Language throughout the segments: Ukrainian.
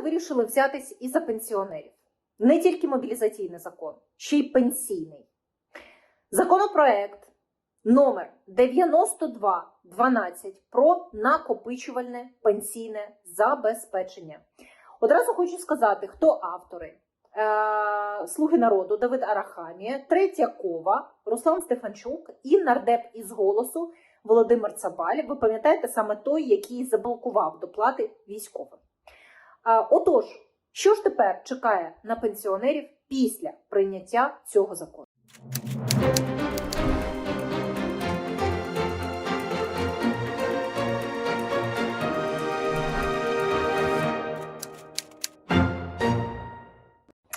вирішили взятись і за пенсіонерів. Не тільки мобілізаційний закон, ще й пенсійний. Законопроект номер 9212 про накопичувальне пенсійне забезпечення. Одразу хочу сказати, хто автори. Е, Слуги народу Давид Арахамія, Третьякова, Руслан Стефанчук і нардеп із голосу Володимир Цабаль. Ви пам'ятаєте саме той, який заблокував доплати військовим. Отож, що ж тепер чекає на пенсіонерів після прийняття цього закону?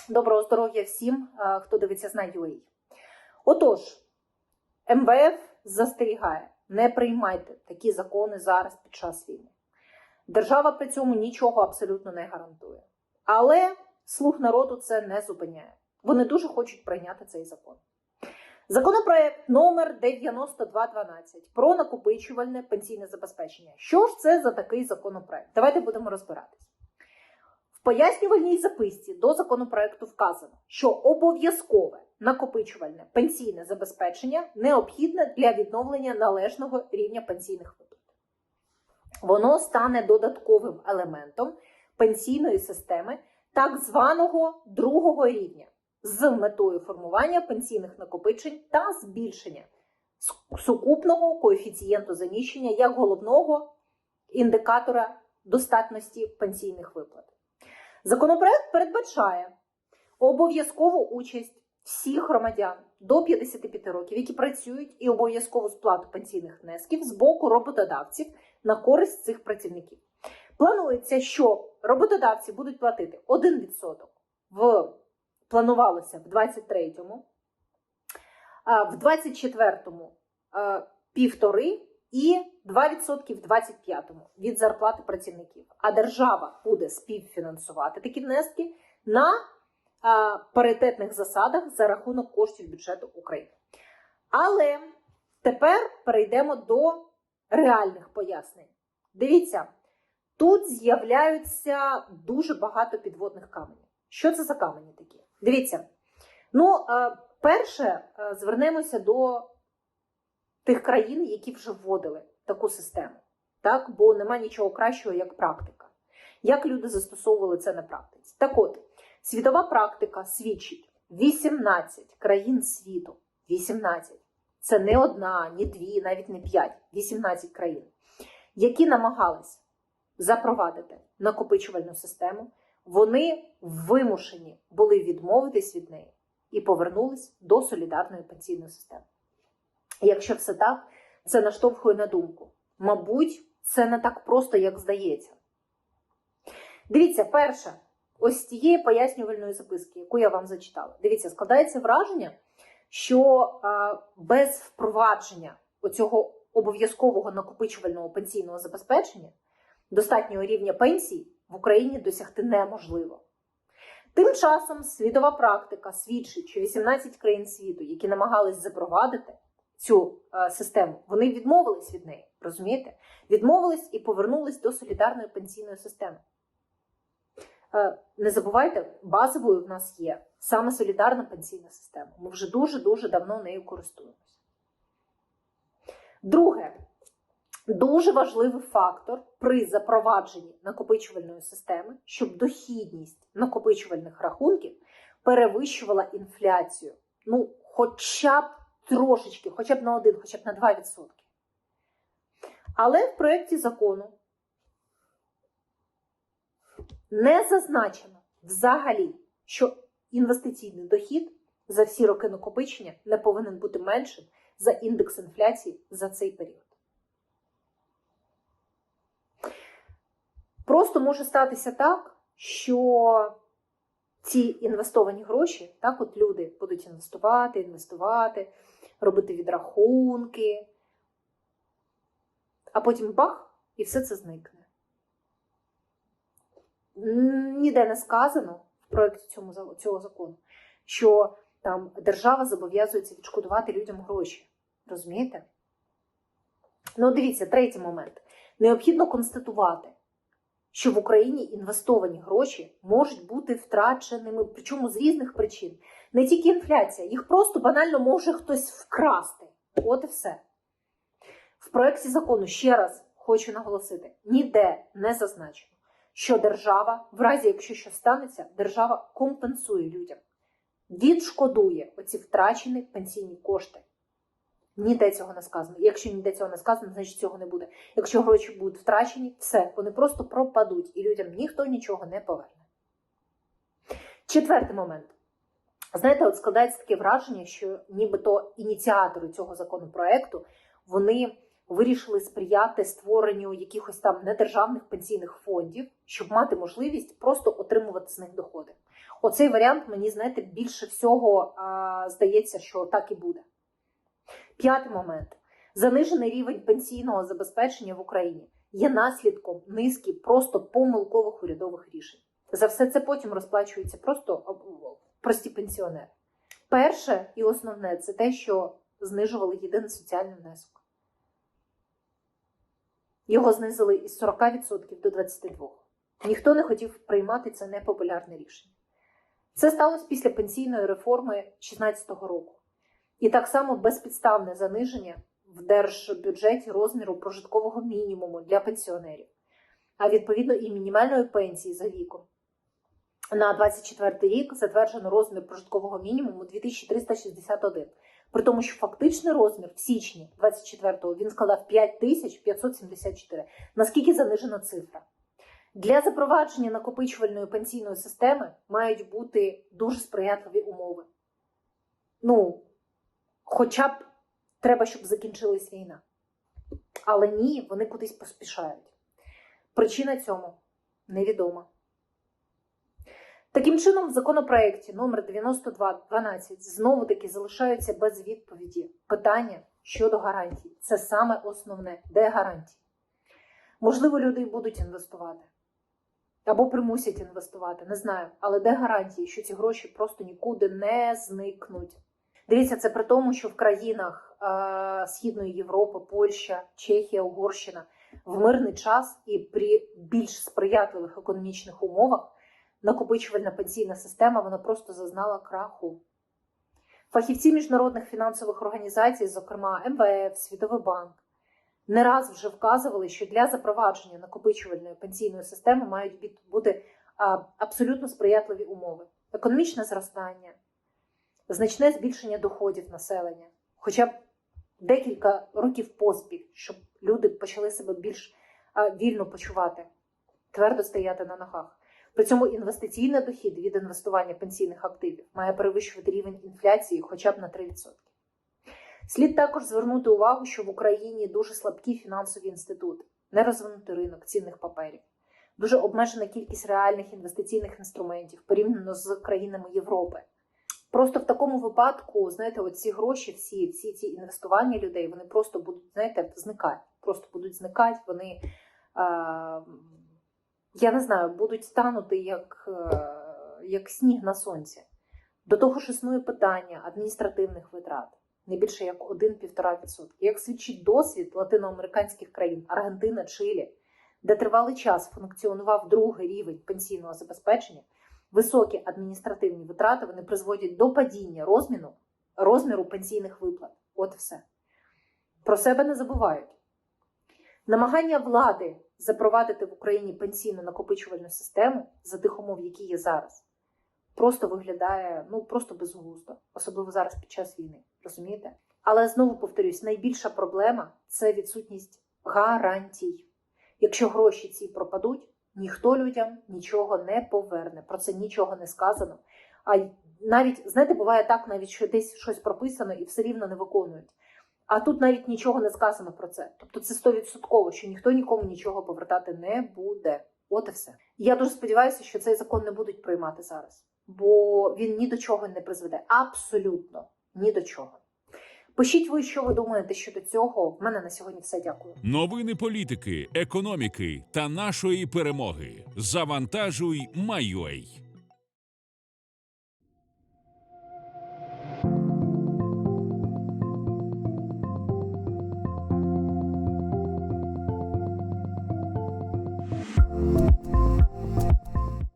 Доброго здоров'я всім, е, хто дивиться з UA. Отож, МВФ застерігає, не приймайте такі закони зараз під час війни. Держава при цьому нічого абсолютно не гарантує. Але слух народу це не зупиняє. Вони дуже хочуть прийняти цей закон. Законопроект номер 9212 про накопичувальне пенсійне забезпечення. Що ж це за такий законопроект? Давайте будемо розбиратись. В пояснювальній записці до законопроекту вказано, що обов'язкове накопичувальне пенсійне забезпечення необхідне для відновлення належного рівня пенсійних виплат. Воно стане додатковим елементом пенсійної системи так званого другого рівня з метою формування пенсійних накопичень та збільшення сукупного коефіцієнту заміщення як головного індикатора достатності пенсійних виплат. Законопроект передбачає обов'язкову участь всіх громадян до 55 років, які працюють, і обов'язкову сплату пенсійних внесків з боку роботодавців на користь цих працівників. Планується, що роботодавці будуть платити 1% в планувалося в 23-му, а в 24-му півтори і 2% в 25-му від зарплати працівників. А держава буде співфінансувати такі внески на паритетних засадах за рахунок коштів бюджету України. Але тепер перейдемо до реальних пояснень. Дивіться, тут з'являються дуже багато підводних каменів. Що це за камені такі? Дивіться. Ну, е, перше, е, звернемося до тих країн, які вже вводили таку систему. Так? Бо нема нічого кращого, як практика. Як люди застосовували це на практиці? Так от, світова практика свідчить 18 країн світу. 18. Це не одна, ні дві, навіть не п'ять, 18 країн, які намагались запровадити накопичувальну систему, вони вимушені були відмовитись від неї і повернулись до солідарної пенсійної системи. Якщо все так, це наштовхує на думку. Мабуть, це не так просто, як здається. Дивіться, перше, ось тієї пояснювальної записки, яку я вам зачитала. Дивіться, складається враження, що без впровадження оцього обов'язкового накопичувального пенсійного забезпечення достатнього рівня пенсій в Україні досягти неможливо. Тим часом світова практика свідчить, що 18 країн світу, які намагались запровадити цю е, систему, вони відмовились від неї, розумієте? Відмовились і повернулись до солідарної пенсійної системи. Е, не забувайте, базовою в нас є саме солідарна пенсійна система. Ми вже дуже-дуже давно нею користуємося. Друге, дуже важливий фактор при запровадженні накопичувальної системи, щоб дохідність накопичувальних рахунків перевищувала інфляцію. Ну, хоча б трошечки, хоча б на 1, хоча б на 2%. Але в проєкті закону не зазначено взагалі, що інвестиційний дохід за всі роки накопичення не повинен бути меншим за індекс інфляції за цей період. Просто може статися так, що ці інвестовані гроші, так от люди будуть інвестувати, інвестувати, робити відрахунки, а потім бах, і все це зникне. Ніде не сказано в проєкті цьому, цього закону, що там держава зобов'язується відшкодувати людям гроші. Розумієте? Ну, дивіться, третій момент. Необхідно констатувати, що в Україні інвестовані гроші можуть бути втраченими, причому з різних причин. Не тільки інфляція, їх просто банально може хтось вкрасти. От і все. В проєкті закону ще раз хочу наголосити: ніде не зазначено, що держава, в разі якщо щось станеться, держава компенсує людям, відшкодує оці втрачені пенсійні кошти. Ніде цього не сказано. Якщо ніде цього не сказано, значить цього не буде. Якщо гроші будуть втрачені, все, вони просто пропадуть і людям ніхто нічого не поверне. Четвертий момент. Знаєте, от складається таке враження, що нібито ініціатори цього законопроекту вони вирішили сприяти створенню якихось там недержавних пенсійних фондів, щоб мати можливість просто отримувати з них доходи. Оцей варіант мені, знаєте, більше всього а, здається, що так і буде. П'ятий момент: занижений рівень пенсійного забезпечення в Україні є наслідком низки просто помилкових урядових рішень. За все це потім розплачуються просто прості пенсіонери. Перше і основне це те, що знижували єдиний соціальний внесок. Його знизили із 40% до 22%. Ніхто не хотів приймати це непопулярне рішення. Це сталося після пенсійної реформи 2016 року. І так само безпідставне заниження в держбюджеті розміру прожиткового мінімуму для пенсіонерів, а відповідно і мінімальної пенсії за віком. На 24 рік затверджено розмір прожиткового мінімуму 2361. При тому, що фактичний розмір в січні 24-го він складав 5574. Наскільки занижена цифра? Для запровадження накопичувальної пенсійної системи мають бути дуже сприятливі умови. Ну, хоча б треба, щоб закінчилась війна. Але ні, вони кудись поспішають. Причина цьому невідома. Таким чином, в законопроекті номер 9212 знову таки залишаються без відповіді питання щодо гарантій. Це саме основне, де гарантії. Можливо, люди будуть інвестувати або примусять інвестувати, не знаю. Але де гарантії, що ці гроші просто нікуди не зникнуть? Дивіться, це при тому, що в країнах е, Східної Європи, Польща, Чехія, Угорщина в мирний час і при більш сприятливих економічних умовах накопичувальна пенсійна система вона просто зазнала краху. Фахівці міжнародних фінансових організацій, зокрема МВФ, Світовий банк, не раз вже вказували, що для запровадження накопичувальної пенсійної системи мають бути абсолютно сприятливі умови: економічне зростання, значне збільшення доходів населення, хоча б декілька років поспіль, щоб люди почали себе більш вільно почувати, твердо стояти на ногах. При цьому інвестиційний дохід від інвестування пенсійних активів має перевищувати рівень інфляції хоча б на 3%. Слід також звернути увагу, що в Україні дуже слабкі фінансові інститути, нерозвинутий ринок цінних паперів, дуже обмежена кількість реальних інвестиційних інструментів порівняно з країнами Європи. Просто в такому випадку, знаєте, оці гроші, всі, всі ці інвестування людей, вони просто будуть, знаєте, зникати. Просто будуть зникати, вони, е, я не знаю, будуть станути як, е, як сніг на сонці. До того ж існує питання адміністративних витрат не більше як 1-1,5%. Як свідчить досвід латиноамериканських країн Аргентина, Чилі, де тривалий час функціонував другий рівень пенсійного забезпечення, високі адміністративні витрати вони призводять до падіння розміру, розміру пенсійних виплат. От все. Про себе не забувають. Намагання влади запровадити в Україні пенсійну накопичувальну систему за тих умов, які є зараз, просто виглядає ну просто безглуздо, особливо зараз під час війни. Розумієте? Але знову повторюсь, найбільша проблема це відсутність гарантій. Якщо гроші ці пропадуть, ніхто людям нічого не поверне. Про це нічого не сказано. А навіть, знаєте, буває так, навіть що десь щось прописано і все рівно не виконують. А тут навіть нічого не сказано про це. Тобто це стовідсотково, що ніхто нікому нічого повертати не буде. От і все. Я дуже сподіваюся, що цей закон не будуть приймати зараз, бо він ні до чого не призведе. Абсолютно ні до чого. Пишіть ви, що ви думаєте щодо цього. В мене на сьогодні все. Дякую. Новини політики, економіки та нашої перемоги. Завантажуй, майой.